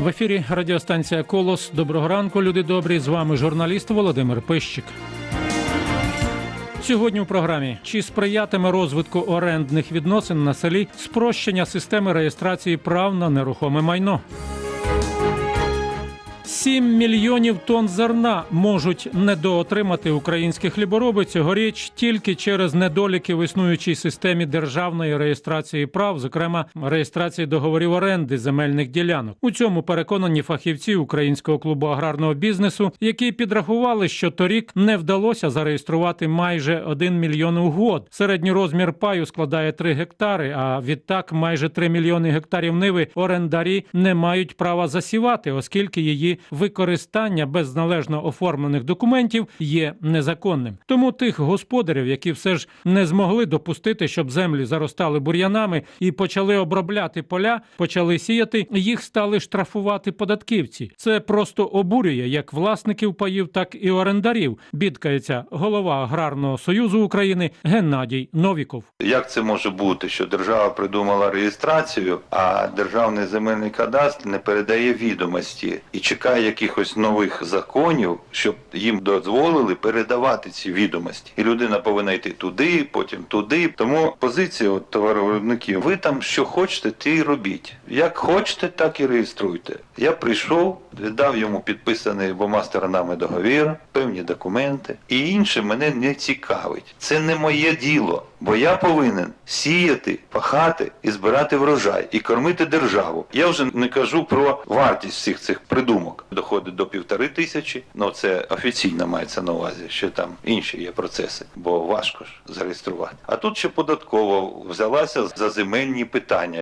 В ефірі радіостанція Колос. Доброго ранку, люди добрі. З вами журналіст Володимир Пищик. Сьогодні у програмі чи сприятиме розвитку орендних відносин на селі спрощення системи реєстрації прав на нерухоме майно. 7 мільйонів тонн зерна можуть недоотримати українські хлібороби цьогоріч тільки через недоліки в існуючій системі державної реєстрації прав, зокрема реєстрації договорів оренди земельних ділянок. У цьому переконані фахівці українського клубу аграрного бізнесу, які підрахували, що торік не вдалося зареєструвати майже 1 мільйон угод. Середній розмір паю складає 3 гектари. А відтак майже 3 мільйони гектарів ниви орендарі не мають права засівати, оскільки її використання без належно оформлених документів є незаконним. Тому тих господарів, які все ж не змогли допустити, щоб землі заростали бур'янами і почали обробляти поля, почали сіяти, їх стали штрафувати податківці. Це просто обурює як власників паїв, так і орендарів. Бідкається голова аграрного союзу України Геннадій Новіков. Як це може бути, що держава придумала реєстрацію, а державний земельний кадастр не передає відомості і чекає якихось нових законів, щоб їм дозволили передавати ці відомості, і людина повинна йти туди, потім туди. Тому позиція от, товаровиробників, ви там що хочете, те й робіть. Як хочете, так і реєструйте. Я прийшов, віддав йому підписаний обома сторонами договір, певні документи, і інше мене не цікавить. Це не моє діло. Бо я повинен сіяти, пахати і збирати врожай, і кормити державу. Я вже не кажу про вартість всіх цих придумок. Доходить до півтори тисячі. Ну це офіційно мається на увазі, що там інші є процеси, бо важко ж зареєструвати. А тут ще податково взялася за земельні питання.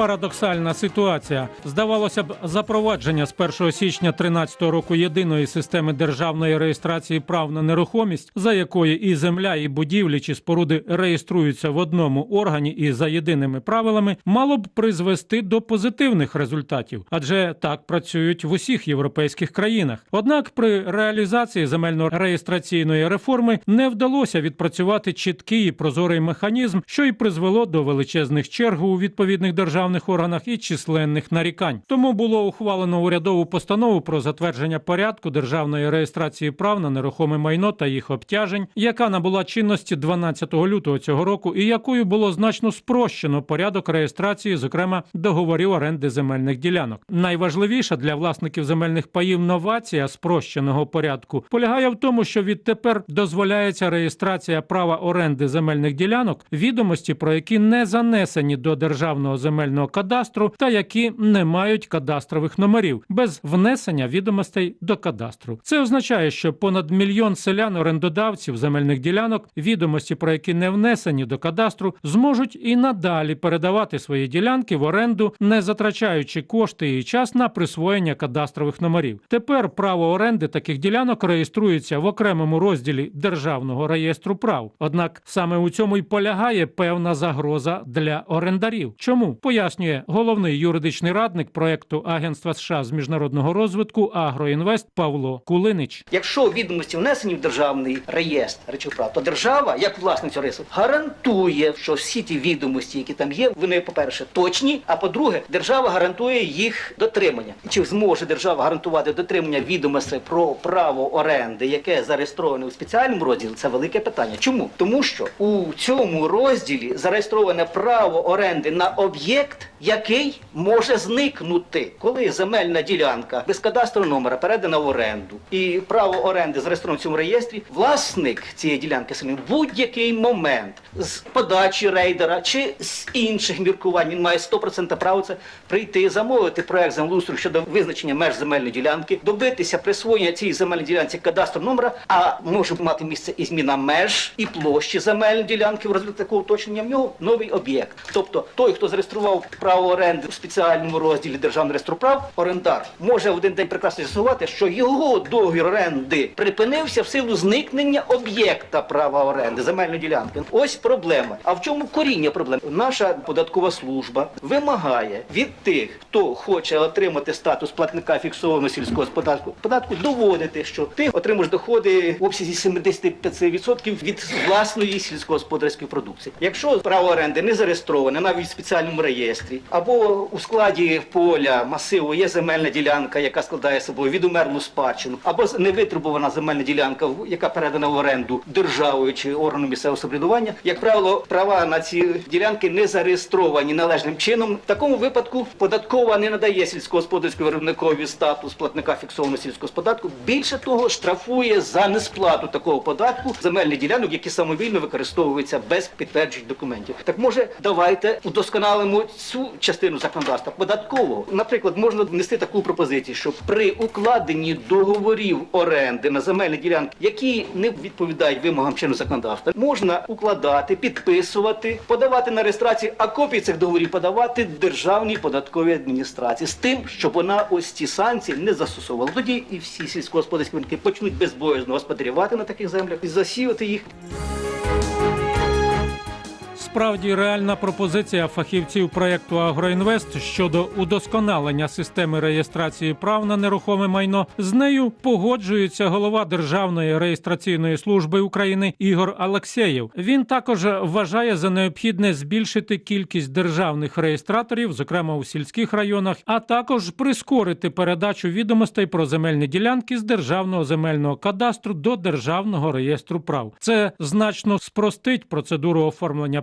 Парадоксальна ситуація. Здавалося б, запровадження з 1 січня 2013 року єдиної системи державної реєстрації прав на нерухомість, за якою і земля, і будівлі чи споруди реєструються в одному органі і за єдиними правилами, мало б призвести до позитивних результатів, адже так працюють в усіх європейських країнах. Однак при реалізації земельно-реєстраційної реформи не вдалося відпрацювати чіткий і прозорий механізм, що й призвело до величезних черг у відповідних державних органах і численних нарікань. Тому було ухвалено урядову постанову про затвердження порядку державної реєстрації прав на нерухоме майно та їх обтяжень, яка набула чинності 12 лютого цього року, і якою було значно спрощено порядок реєстрації, зокрема договорів оренди земельних ділянок. Найважливіша для власників земельних паїв новація спрощеного порядку полягає в тому, що відтепер дозволяється реєстрація права оренди земельних ділянок, відомості про які не занесені до державного земельного кадастру та які не мають кадастрових номерів без внесення відомостей до кадастру. Це означає, що понад мільйон селян-орендодавців земельних ділянок, відомості про які не внесені до кадастру, зможуть і надалі передавати свої ділянки в оренду, не затрачаючи кошти і час на присвоєння кадастрових номерів. Тепер право оренди таких ділянок реєструється в окремому розділі державного реєстру прав. Однак саме у цьому й полягає певна загроза для орендарів. Чому пояснює головний юридичний радник проекту Агентства США з міжнародного розвитку Агроінвест Павло Кулинич. Якщо відомості внесені в державний реєстр речових прав, то держава, як власник цього реєстру, гарантує, що всі ті відомості, які там є, вони, по-перше, точні. А по-друге, держава гарантує їх дотримання. Чи зможе держава гарантувати дотримання відомостей про право оренди, яке зареєстроване у спеціальному розділі? Це велике питання. Чому? Тому що у цьому розділі зареєстроване право оренди на об'єкт, effect який може зникнути, коли земельна ділянка без кадастрового номера передана в оренду, і право оренди зареєстровано в цьому реєстрі, власник цієї ділянки в будь-який момент з подачі рейдера чи з інших міркувань. Він має 100% право це прийти, замовити проект землеустрою щодо визначення меж земельної ділянки, добитися присвоєння цієї земельної ділянці кадастрового номера, а може мати місце і зміна меж і площі земельної ділянки в результаті такого уточнення. В нього новий об'єкт. Тобто той, хто зареєстрував право оренди у спеціальному розділі державного реєстру прав, орендар може в один день прекрасно з'ясувати, що його договір оренди припинився в силу зникнення об'єкта права оренди земельної ділянки. Ось проблема. А в чому коріння проблеми? Наша податкова служба вимагає від тих, хто хоче отримати статус платника фіксованого сільського податку, податку доводити, що ти отримуєш доходи в обсязі 75% від власної сільськогосподарської продукції. Якщо право оренди не зареєстроване навіть в спеціальному реєстрі, або у складі поля масиву є земельна ділянка, яка складає собою відумерлу спадщину, або невитребувана земельна ділянка, яка передана в оренду державою чи органом місцевого самоврядування. Як правило, права на ці ділянки не зареєстровані належним чином. В такому випадку податкова не надає сільськогосподарському виробникові статус платника фіксованого сільського податку. Більше того, штрафує за несплату такого податку земельних ділянок, які самовільно використовуються без підтверджень документів. Так може, давайте удосконалимо цю частину законодавства податкового. Наприклад, можна внести таку пропозицію, що при укладенні договорів оренди на земельні ділянки, які не відповідають вимогам чинного законодавства, можна укладати, підписувати, подавати на реєстрацію, а копії цих договорів подавати державній податковій адміністрації з тим, щоб вона ось ці санкції не застосовувала. Тоді і всі сільськогосподарські виробники почнуть безбоязно господарювати на таких землях і засіяти їх. Справді реальна пропозиція фахівців проєкту Агроінвест щодо удосконалення системи реєстрації прав на нерухоме майно. З нею погоджується голова Державної реєстраційної служби України Ігор Алексєєв. Він також вважає за необхідне збільшити кількість державних реєстраторів, зокрема у сільських районах, а також прискорити передачу відомостей про земельні ділянки з державного земельного кадастру до державного реєстру прав. Це значно спростить процедуру оформлення